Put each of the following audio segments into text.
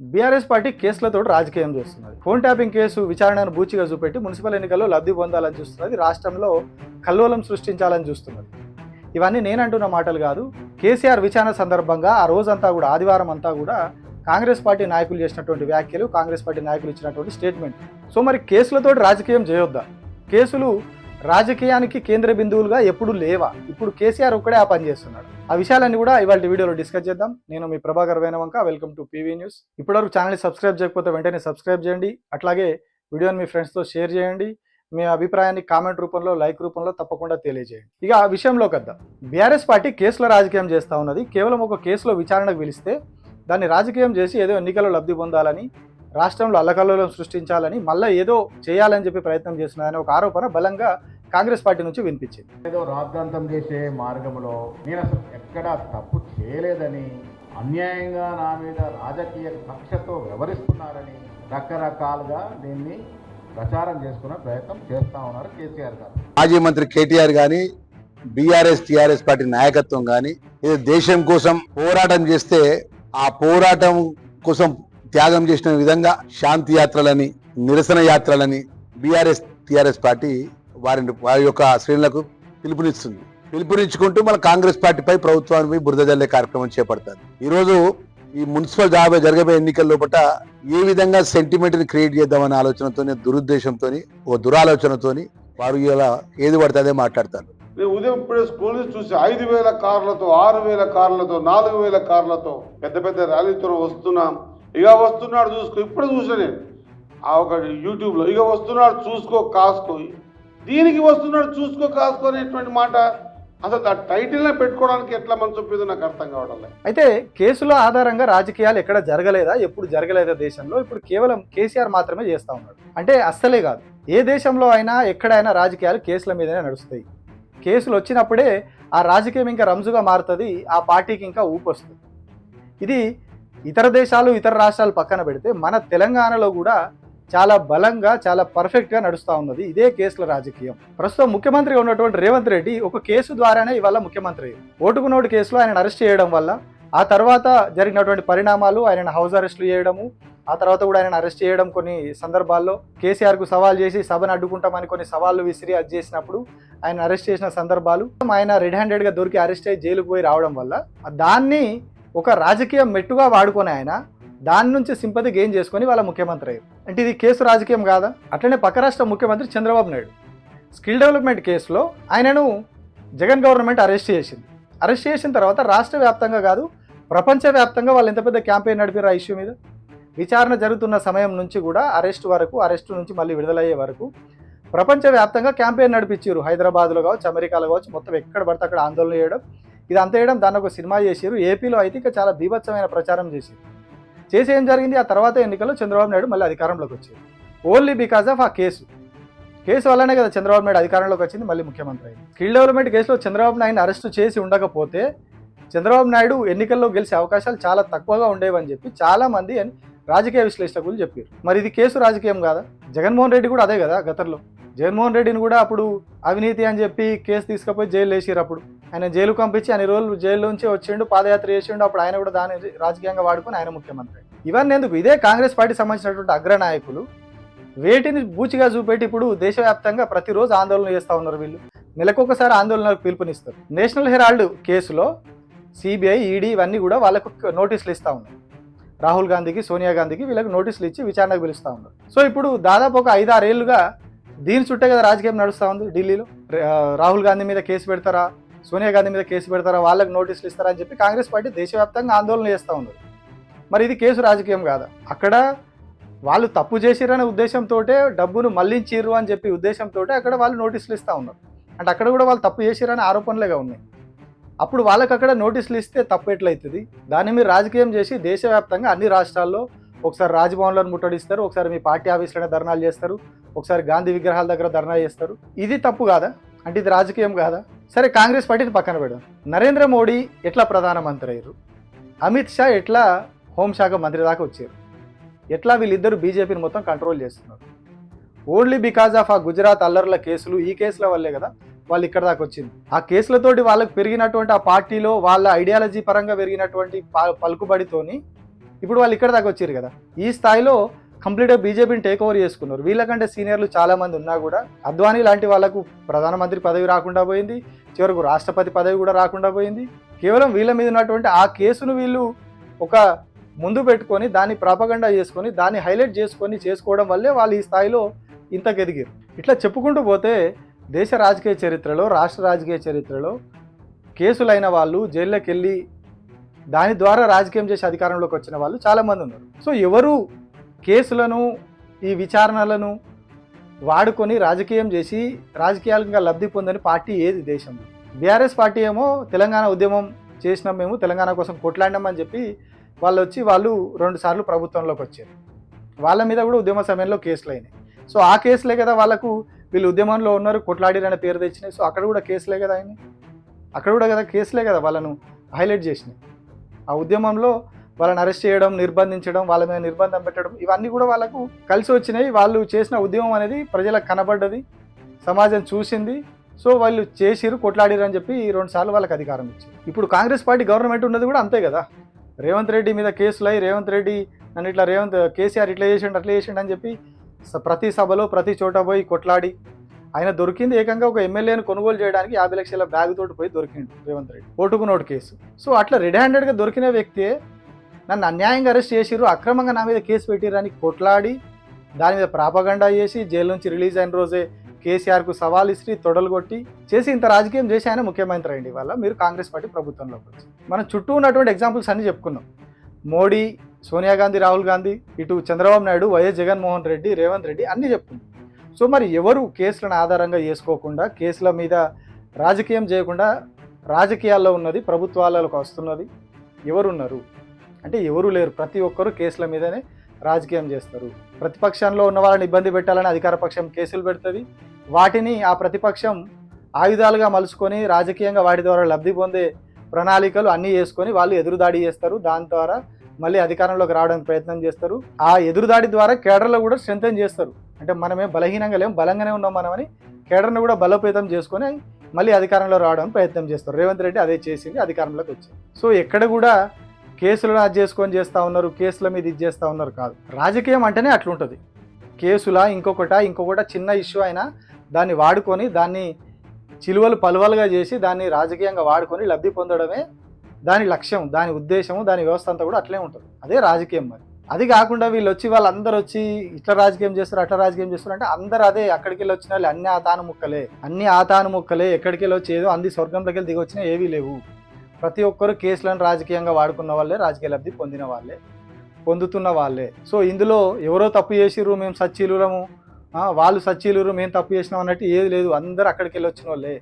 BRS party కేసులతో రాజకీయం చేస్తున్నది. ఫోన్ ట్యాపింగ్ కేసు విచారణను బూచిగా చూపెట్టి మున్సిపల్ ఎన్నికల్లో లబ్ధి పొందాలని చూస్తున్నది. రాష్ట్రంలో కల్లోలం సృష్టించాలని చూస్తున్నది. ఇవన్నీ నేనంటున్న మాటలు కాదు. కేసీఆర్ విచారణ సందర్భంగా ఆ రోజంతా కూడా ఆదివారం అంతా కూడా కాంగ్రెస్ పార్టీ నాయకులు చేసినటువంటి వ్యాఖ్యలు కాంగ్రెస్ పార్టీ నాయకులు ఇచ్చినటువంటి స్టేట్మెంట్. సో మరి కేసులతో రాజకీయం చేయొద్దా? కేసులు రాజకీయానికి కేంద్ర బిందువులుగా ఎప్పుడు లేవా? ఇప్పుడు కేసీఆర్ ఒక్కడే ఆ పని చేస్తున్నాడు. ఆ విషయాలన్నీ కూడా ఇవాళ వీడియోలో డిస్కస్ చేద్దాం. నేను మీ Prabhakar Venavanka welcome to PV news ఇప్పటివరకు ఛానల్ని సబ్స్క్రైబ్ చేయకపోతే వెంటనే సబ్స్క్రైబ్ చేయండి. అట్లాగే వీడియోని మీ ఫ్రెండ్స్తో షేర్ చేయండి. మీ అభిప్రాయాన్ని కామెంట్ రూపంలో లైక్ రూపంలో తప్పకుండా తెలియజేయండి. ఇక ఆ విషయంలోకి వద్దాం. బీఆర్ఎస్ పార్టీ కేసులో రాజకీయం చేస్తూ ఉన్నది. కేవలం ఒక కేసులో విచారణకు పిలిస్తే దాన్ని రాజకీయం చేసి ఏదో ఎన్నికల్లో లబ్ధి పొందాలని రాష్ట్రంలో అల్లకల్లోలం సృష్టించాలని మళ్ళీ ఏదో చేయాలని చెప్పి ప్రయత్నం చేస్తున్నారని ఒక ఆరోపణ బలంగా కాంగ్రెస్ పార్టీ నుంచి వినిపించింది. ఏదో రాద్ధాంతం చేసే మార్గంలో నేను అసలు ఎక్కడా తప్పు చేయలేదని అన్యాయంగా నా మీద రాజకీయ కక్షతో వ్యవహరిస్తున్నారని రకరకాలుగా దీన్ని ప్రచారం చేసుకునే ప్రయత్నం చేస్తా ఉన్నారు కేసీఆర్ గారు. మాజీ మంత్రి కేటీఆర్ గాని బీఆర్ఎస్ టిఆర్ఎస్ పార్టీ నాయకత్వం గాని ఇది దేశం కోసం పోరాటం చేస్తే ఆ పోరాటం కోసం త్యాగం చేసిన విధంగా శాంతి యాత్రలని నిరసన యాత్రలని బీఆర్ఎస్ టీఆర్ఎస్ పార్టీ వారిని వారి యొక్క శ్రేణులకు పిలుపునిస్తుంది. పిలుపునిచ్చుకుంటూ మన కాంగ్రెస్ పార్టీపై ప్రభుత్వానికి బురద జల్లే కార్యక్రమం చేపడతారు. ఈరోజు ఈ మున్సిపల్ జాబే జరగబోయే ఎన్నికల లోపల ఏ విధంగా సెంటిమెంట్ని క్రియేట్ చేద్దామనే ఆలోచనతోని దురుద్దేశంతో ఒక దురాలోచనతోని వారు ఇలా ఏది పడితే అదే మాట్లాడతారు. నేను ఉదయం ఇప్పుడే స్కూల్ నుంచి చూసి ఐదు వేల కార్లతో ఆరు వేల కార్లతో నాలుగు వేల కార్లతో పెద్ద పెద్ద ర్యాలీతో వస్తున్నాం. ఇక వస్తున్నాడు చూసుకో ఇప్పుడు చూసా నేను ఆ ఒక యూట్యూబ్లో ఇక వస్తున్నాడు చూసుకో కాసుకో. దీనికి వస్తున్నాడు చూసుకో కాసుకో అనేటువంటి మాట అసలు ఆ టైటిల్ని పెట్టుకోవడానికి ఎట్లా మనసు ఒప్పిందో నాకు అర్థం కావడం అయితే కేసుల ఆధారంగా రాజకీయాలు ఎక్కడ జరగలేదా? ఎప్పుడు జరగలేదా దేశంలో? ఇప్పుడు కేవలం కేసీఆర్ మాత్రమే చేస్తా ఉన్నాడు. అంటే అస్సలే కాదు. ఏ దేశంలో అయినా ఎక్కడైనా రాజకీయాలు కేసుల మీదనే నడుస్తాయి. కేసులు వచ్చినప్పుడే ఆ రాజకీయం ఇంకా రంజుగా మారుతుంది ఆ పార్టీకి ఇంకా ఊపు వస్తుంది ఇది ఇతర దేశాలు ఇతర రాష్ట్రాలు పక్కన పెడితే మన తెలంగాణలో కూడా చాలా బలంగా చాలా పర్ఫెక్ట్గా నడుస్తూ ఉన్నది ఇదే కేసుల రాజకీయం. ప్రస్తుతం ముఖ్యమంత్రిగా ఉన్నటువంటి రేవంత్ రెడ్డి ఒక కేసు ద్వారానే ఇవాళ ముఖ్యమంత్రి ఓటుకు నోటు కేసులో ఆయన అరెస్ట్ చేయడం వల్ల ఆ తర్వాత జరిగినటువంటి పరిణామాలు ఆయన హౌస్ అరెస్టులు చేయడము ఆ తర్వాత కూడా ఆయన అరెస్ట్ చేయడం కొన్ని సందర్భాల్లో కేసీఆర్కు సవాల్ చేసి సభను అడ్డుకుంటామని కొన్ని సవాళ్ళు విసిరి అది చేసినప్పుడు ఆయన అరెస్ట్ చేసిన సందర్భాలు. ఆయన రెడ్ హ్యాండెడ్గా దొరికి అరెస్ట్ అయ్యి జైలుకు పోయి రావడం వల్ల దాన్ని ఒక రాజకీయ మెట్టుగా వాడుకొని ఆయన దాని నుంచి సింపతి గెయిన్ చేసుకొని వాళ్ళ ముఖ్యమంత్రి అయ్యారు. అంటే ఇది కేసు రాజకీయం కాదా? అట్లనే పక్క రాష్ట్ర ముఖ్యమంత్రి చంద్రబాబు నాయుడు. స్కిల్ డెవలప్మెంట్ కేసులో ఆయనను జగన్ గవర్నమెంట్ అరెస్ట్ చేసింది. అరెస్ట్ చేసిన తర్వాత రాష్ట్ర వ్యాప్తంగా కాదు ప్రపంచవ్యాప్తంగా వాళ్ళు ఎంత పెద్ద క్యాంపెయిన్ నడిపారు ఆ ఇష్యూ మీద? విచారణ జరుగుతున్న సమయం నుంచి కూడా అరెస్ట్ వరకు అరెస్ట్ నుంచి మళ్ళీ విడుదలయ్యే వరకు ప్రపంచవ్యాప్తంగా క్యాంపెయిన్ నడిపించారు. హైదరాబాద్లో కావచ్చు అమెరికాలో కావచ్చు మొత్తం ఎక్కడ పడితే అక్కడ ఆందోళన చేయడం. ఇది అంతేయడం దాన్ని ఒక సినిమా చేశారు. ఏపీలో అయితే ఇక చాలా బీభత్సమైన ప్రచారం చేశారు. చేసి ఏం జరిగింది? ఆ తర్వాత ఎన్నికల్లో చంద్రబాబు నాయుడు మళ్ళీ అధికారంలోకి వచ్చారు. ఓన్లీ బికాస్ ఆఫ్ ఆ కేసు. కేసు వల్లనే కదా చంద్రబాబు నాయుడు అధికారంలోకి వచ్చింది మళ్ళీ ముఖ్యమంత్రి అయింది స్కిల్ డెవలప్మెంట్ కేసులో చంద్రబాబు నాయుడు అరెస్టు చేసి ఉండకపోతే చంద్రబాబు నాయుడు ఎన్నికల్లో గెలిచే అవకాశాలు చాలా తక్కువగా ఉండేవని చెప్పి చాలా మంది అని రాజకీయ విశ్లేషకులు చెప్పారు. మరి ఇది కేసు రాజకీయం కాదా? జగన్మోహన్ రెడ్డి కూడా అదే కదా గతంలో. జగన్మోహన్ రెడ్డిని కూడా అప్పుడు అవినీతి అని చెప్పి కేసు తీసుకుపోయి జైలు వేసిరు అప్పుడు. ఆయన జైలు పంపించి అన్ని రోజులు జైల్లోంచి వచ్చిండు పాదయాత్ర చేసిండు. అప్పుడు ఆయన కూడా దాని రాజకీయంగా వాడుకుని ఆయన ముఖ్యమంత్రి. ఇవన్నీ ఎందుకు? ఇదే కాంగ్రెస్ పార్టీ సంబంధించినటువంటి అగ్రనాయకులు వేటిని బూచిగా చూపెట్టి ఇప్పుడు దేశవ్యాప్తంగా ప్రతిరోజు ఆందోళన చేస్తూ ఉన్నారు వీళ్ళు. నెలకొకసారి ఆందోళనలకు పిలుపునిస్తారు. నేషనల్ హెరాల్డ్ కేసులో సిబిఐ ఈడీ ఇవన్నీ కూడా వాళ్ళకు నోటీసులు ఇస్తూ ఉన్నారు. రాహుల్ గాంధీకి సోనియా గాంధీకి వీళ్ళకి నోటీసులు ఇచ్చి విచారణకు పిలుస్తూ ఉన్నారు. సో ఇప్పుడు దాదాపు ఒక ఐదారేళ్ళుగా దీని చుట్టే కదా రాజకీయం నడుస్తూ ఉంది ఢిల్లీలో. రాహుల్ గాంధీ మీద కేసు పెడతారా? సోనియా గాంధీ మీద కేసు పెడతారా వాళ్ళకి నోటీసులు ఇస్తారా అని చెప్పి కాంగ్రెస్ పార్టీ దేశవ్యాప్తంగా ఆందోళన చేస్తూ ఉన్నారు మరి ఇది కేసు రాజకీయం కాదా? అక్కడ వాళ్ళు తప్పు చేసిరనే ఉద్దేశంతో డబ్బును మళ్ళించిర్రు అని చెప్పి ఉద్దేశంతో అక్కడ వాళ్ళు నోటీసులు ఇస్తూ ఉన్నారు. అంటే అక్కడ కూడా వాళ్ళు తప్పు చేసిరనే ఆరోపణలేగా ఉన్నాయి. అప్పుడు వాళ్ళకి అక్కడ నోటీసులు ఇస్తే తప్పు ఎట్లయితుంది? దాన్ని మీరు రాజకీయం చేసి దేశవ్యాప్తంగా అన్ని రాష్ట్రాల్లో ఒకసారి రాజ్భవన్లో ముట్టడిస్తారు ఒకసారి మీ పార్టీ ఆఫీసులోనే ధర్నాలు చేస్తారు ఒకసారి గాంధీ విగ్రహాల దగ్గర ధర్నా చేస్తారు. ఇది తప్పు కాదా? అంటే ఇది రాజకీయం కాదా? సరే కాంగ్రెస్ పార్టీని పక్కన పెడదాం. నరేంద్ర మోడీ ఎట్లా ప్రధానమంత్రి అయ్యారు అమిత్ షా ఎట్లా హోంశాఖ మంత్రి దాకా వచ్చారు? ఎట్లా వీళ్ళిద్దరు బీజేపీని మొత్తం కంట్రోల్ చేస్తున్నారు? ఓన్లీ బికాజ్ ఆఫ్ ఆ గుజరాత్ అల్లర్ల కేసులు ఈ కేసుల వల్లే కదా వాళ్ళు ఇక్కడ దాకా వచ్చింది. ఆ కేసులతోటి వాళ్ళకి పెరిగినటువంటి ఆ పార్టీలో వాళ్ళ ఐడియాలజీ పరంగా పెరిగినటువంటి ప- పలుకుబడితోని ఇప్పుడు వాళ్ళు ఇక్కడ దాకా వచ్చారు కదా. ఈ స్థాయిలో కంప్లీట్గా బీజేపీని టేక్ ఓవర్ చేసుకున్నారు. వీళ్ళకంటే సీనియర్లు చాలామంది ఉన్నా కూడా అద్వానీ లాంటి వాళ్ళకు ప్రధానమంత్రి పదవి రాకుండా పోయింది. చివరకు రాష్ట్రపతి పదవి కూడా రాకుండా పోయింది. కేవలం వీళ్ళ మీద ఉన్నటువంటి ఆ కేసును వీళ్ళు ఒక ముందు పెట్టుకొని దాన్ని ప్రాపగండా చేసుకొని దాన్ని హైలైట్ చేసుకొని చేసుకోవడం వల్లే వాళ్ళు ఈ స్థాయిలో ఇంతకెదిగారు. ఇట్లా చెప్పుకుంటూ పోతే దేశ రాజకీయ చరిత్రలో రాష్ట్ర రాజకీయ చరిత్రలో కేసులైన వాళ్ళు జైల్లోకి వెళ్ళి దాని ద్వారా రాజకీయం చేసి అధికారంలోకి వచ్చిన వాళ్ళు చాలామంది ఉన్నారు. సో ఎవరు కేసులను ఈ విచారణలను వాడుకొని రాజకీయం చేసి రాజకీయాలుగా లబ్ధి పొందని పార్టీ ఏది దేశంలో? బీఆర్ఎస్ పార్టీ ఏమో తెలంగాణ ఉద్యమం చేసినాం మేము తెలంగాణ కోసం కొట్లాడినామని చెప్పి వాళ్ళు వచ్చి వాళ్ళు రెండు సార్లు ప్రభుత్వంలోకి వచ్చారు. వాళ్ళ మీద కూడా ఉద్యమ సమయంలో కేసులు అయినాయి. సో ఆ కేసులే కదా వాళ్ళకు వీళ్ళు ఉద్యమంలో ఉన్నారు కొట్లాడిరనే పేరు తెచ్చినాయి. సో అక్కడ కూడా కేసులే కదా అయినాయి. అక్కడ కూడా కదా కేసులే కదా వాళ్ళను హైలైట్ చేసినాయి. ఆ ఉద్యమంలో వాళ్ళని అరెస్ట్ చేయడం నిర్బంధించడం వాళ్ళ మీద నిర్బంధం పెట్టడం ఇవన్నీ కూడా వాళ్ళకు కలిసి వచ్చినాయి. వాళ్ళు చేసిన ఉద్యమం అనేది ప్రజలకు కనబడ్డది సమాజం చూసింది. సో వాళ్ళు చేసిరు కొట్లాడిరు అని చెప్పి ఈ రెండు సార్లు వాళ్ళకి అధికారం ఇచ్చారు ఇప్పుడు కాంగ్రెస్ పార్టీ గవర్నమెంట్ ఉన్నది కూడా అంతే కదా. రేవంత్ రెడ్డి మీద కేసులు అయ్యి రేవంత్ రెడ్డి నన్ను ఇట్లా రేవంత్ కేసీఆర్ ఇట్లా చేసిండు అట్లా చేసిండు అని చెప్పి ప్రతి సభలో ప్రతి చోట పోయి కొట్లాడి ఆయన దొరికింది ఏకంగా ఒక ఎమ్మెల్యేను కొనుగోలు చేయడానికి యాభై లక్షల బ్యాగ్ తోటి పోయి దొరికిండు రేవంత్ రెడ్డి. ఓటుకు నోటు కేసు. సో అట్లా రెడ్ హ్యాండెడ్గా దొరికిన వ్యక్తే నన్ను అన్యాయంగా అరెస్ట్ చేసిర్రు అక్రమంగా నా మీద కేసు పెట్టిరని కొట్లాడి దాని మీద ప్రాపగండా చేసి జైలు నుంచి రిలీజ్ అయిన రోజే కేసీఆర్కు సవాల్ ఇస్త్రీ తొడలు కొట్టి చేసి ఇంత రాజకీయం చేసి ఆయన ముఖ్యమంత్రి అయింది వల్ల మీరు కాంగ్రెస్ పార్టీ ప్రభుత్వంలోకి వచ్చి. మనం చుట్టూ ఉన్నటువంటి ఎగ్జాంపుల్స్ అన్ని చెప్పుకున్నాం. మోడీ సోనియా గాంధీ రాహుల్ గాంధీ ఇటు చంద్రబాబు నాయుడు వైఎస్ జగన్మోహన్ రెడ్డి రేవంత్ రెడ్డి అన్ని చెప్పుకున్నాం. సో మరి ఎవరు కేసులను ఆధారంగా చేసుకోకుండా కేసుల మీద రాజకీయం చేయకుండా రాజకీయాల్లో ఉన్నది ప్రభుత్వాలకు వస్తున్నది ఎవరున్నారు? అంటే ఎవరూ లేరు. ప్రతి ఒక్కరూ కేసుల మీదనే రాజకీయం చేస్తారు. ప్రతిపక్షంలో ఉన్న వాళ్ళని ఇబ్బంది పెట్టాలని అధికార పక్షం కేసులు పెడుతుంది. వాటిని ఆ ప్రతిపక్షం ఆయుధాలుగా మలుచుకొని రాజకీయంగా వాటి ద్వారా లబ్ధి పొందే ప్రణాళికలు అన్నీ చేసుకొని వాళ్ళు ఎదురుదాడి చేస్తారు. దాని ద్వారా మళ్ళీ అధికారంలోకి రావడానికి ప్రయత్నం చేస్తారు. ఆ ఎదురుదాడి ద్వారా కేడర్లో కూడా స్ట్రెంగ్తన్ చేస్తారు. అంటే మనమే బలహీనంగా లేము బలంగానే ఉన్నాం మనమని కేడర్ను కూడా బలోపేతం చేసుకొని మళ్ళీ అధికారంలో రావడానికి ప్రయత్నం చేస్తారు. రేవంత్ రెడ్డి అదే చేసింది అధికారంలోకి వచ్చింది. సో ఎక్కడ కూడా కేసులు అది చేసుకొని చేస్తూ ఉన్నారు కేసుల మీద ఇది చేస్తూ ఉన్నారు కాదు. రాజకీయం అంటేనే అట్లుంటుంది. కేసులా ఇంకొకట ఇంకొకట చిన్న ఇష్యూ అయినా దాన్ని వాడుకొని దాన్ని చిలువలు పలువలుగా చేసి దాన్ని రాజకీయంగా వాడుకొని లబ్ధి పొందడమే దాని లక్ష్యం దాని ఉద్దేశము దాని వ్యవస్థ అంతా కూడా అట్లే ఉంటుంది. అదే రాజకీయం మరి. అది కాకుండా వీళ్ళు వచ్చి వాళ్ళందరూ వచ్చి ఇట్లా రాజకీయం చేస్తారు అట్లా రాజకీయం చేస్తారు అంటే అందరు అదే అక్కడికి వెళ్ళి వచ్చిన వాళ్ళు అన్ని ఆతాను ముక్కలే. అన్ని ఆతాను ముక్కలే. ఎక్కడికి వెళ్ళి వచ్చి ఏదో అంది స్వర్గంలోకి వెళ్ళి దిగి వచ్చినా ఏవీ లేవు. ప్రతి ఒక్కరు కేసులను రాజకీయంగా వాడుకున్న వాళ్ళే రాజకీయ లబ్ధి పొందిన వాళ్ళే పొందుతున్న వాళ్ళే. సో ఇందులో ఎవరో తప్పు చేసిర్రు మేము సచ్చీలురము. వాళ్ళు సచ్చీలురు మేము తప్పు చేసినాం అన్నట్టు ఏది లేదు. అందరూ అక్కడికి వెళ్ళి వచ్చిన వాళ్ళే.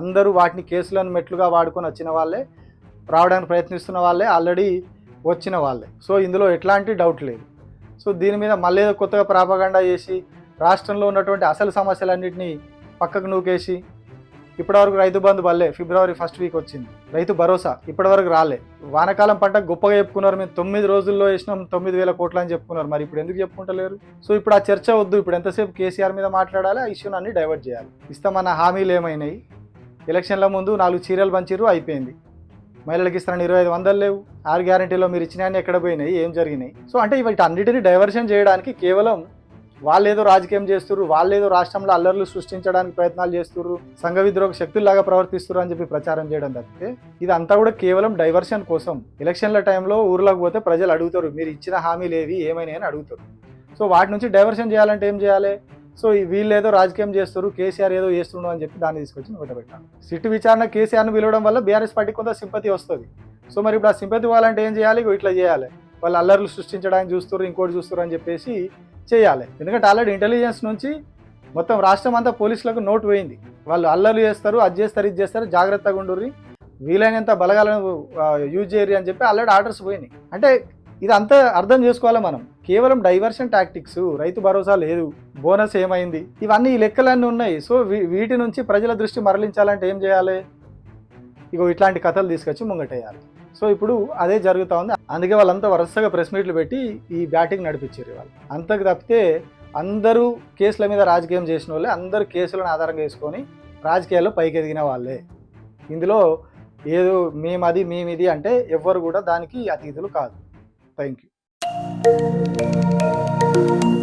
అందరూ వాటిని కేసులను మెట్లుగా వాడుకొని వచ్చిన వాళ్ళే. రావడానికి ప్రయత్నిస్తున్న వాళ్ళే ఆల్రెడీ వచ్చిన వాళ్ళే. సో ఇందులో ఎట్లాంటి డౌట్ లేదు. సో దీని మీద మళ్ళీ కొత్తగా ప్రాపగండా చేసి రాష్ట్రంలో ఉన్నటువంటి అసలు సమస్యలన్నింటినీ పక్కకు నూకేసి ఇప్పటివరకు రైతు బంధు బల్లే ఫిబ్రవరి ఫస్ట్ వీక్ వచ్చింది. రైతు భరోసా ఇప్పటివరకు రాలే. వానాకాలం పంట గొప్పగా చెప్పుకున్నారు. మేము తొమ్మిది రోజుల్లో వేసినాం తొమ్మిది వేల కోట్లు అని చెప్పుకున్నారు. మరి ఇప్పుడు ఎందుకు చెప్పుకుంటలేరు? సో ఇప్పుడు ఆ చర్చ వద్దు. ఇప్పుడు ఎంతసేపు కేసీఆర్ మీద మాట్లాడాలి? ఆ ఇష్యూని అన్ని డైవర్ట్ చేయాలి. ఇస్తామన్న హామీలు ఏమైనాయి? ఎలక్షన్ల ముందు నాలుగు చీరలు పంచిరు అయిపోయింది. మహిళలకు ఇస్తాను ఇరవై ఐదు వందలు లేవు. ఆరు గ్యారంటీలో మీరు ఇచ్చినాయని ఎక్కడ పోయినాయి? ఏం జరిగినాయి? సో అంటే వీటి అన్నిటిని డైవర్షన్ చేయడానికి కేవలం వాళ్ళు ఏదో రాజకీయం చేస్తుర్రు వాళ్ళు ఏదో రాష్ట్రంలో అల్లర్లు సృష్టించడానికి ప్రయత్నాలు చేస్తుర్రు సంఘ విద్రోహ శక్తుల్లాగా ప్రవర్తిస్తున్నారు అని చెప్పి ప్రచారం చేయడం తప్పితే ఇది అంతా కూడా కేవలం డైవర్షన్ కోసం. ఎలక్షన్ల టైంలో ఊర్లోకి పోతే ప్రజలు అడుగుతారు మీరు ఇచ్చిన హామీలు ఏవి? ఏమైనా అని అడుగుతారు. సో వాటి నుంచి డైవర్షన్ చేయాలంటే ఏం చేయాలి? సో ఈ వీళ్ళు ఏదో రాజకీయం చేస్తారు కేసీఆర్ ఏదో చేస్తుండు అని చెప్పి దాన్ని తీసుకొచ్చి ఒకటి సిట్టు విచారణ కేసీఆర్ను పిలవడం వల్ల బీఆర్ఎస్ పార్టీకి కొంత సింపతి వస్తుంది. సో మరి ఇప్పుడు ఆ సింపతి ఇవ్వాలంటే ఏం చేయాలి? ఇట్లా చేయాలి. వాళ్ళు అల్లర్లు సృష్టించడానికి చూస్తారు ఇంకోటి చూస్తారు అని చెప్పేసి చేయాలి. ఎందుకంటే ఆల్రెడీ ఇంటెలిజెన్స్ నుంచి మొత్తం రాష్ట్రం అంతా పోలీసులకు నోట్ పోయింది. వాళ్ళు అల్లర్లు చేస్తారు అది చేస్తారు ఇది చేస్తారు జాగ్రత్తగా ఉండుర్రి. వీలైనంత బలగాలను యూజ్ చేయరు అని చెప్పి ఆల్రెడీ ఆర్డర్స్ పోయినాయి. అంటే ఇది అంతా అర్థం చేసుకోవాలి మనం. కేవలం డైవర్షన్ టాక్టిక్స్ రైతు భరోసా లేదు బోనస్ ఏమైంది ఇవన్నీ ఈ లెక్కలన్నీ ఉన్నాయి. సో వీ- వీటి నుంచి ప్రజల దృష్టి మరలించాలంటే ఏం చేయాలి? ఇగో ఇట్లాంటి కథలు తీసుకొచ్చి ముంగటేయాలి. సో ఇప్పుడు అదే జరుగుతూ ఉంది. అందుకే వాళ్ళంతా వరుసగా ప్రెస్ మీట్లు పెట్టి ఈ బ్యాటింగ్ నడిపించారు వాళ్ళు అంతకు తప్పితే అందరూ కేసుల మీద రాజకీయం చేసిన వాళ్ళే అందరూ కేసులను ఆధారం చేసుకొని రాజకీయాల్లో పైకి ఎదిగిన వాళ్ళే. ఇందులో ఏదో మేమది మేమిది అంటే ఎవ్వరు కూడా దానికి అతీతులు కాదు. Thank you thank you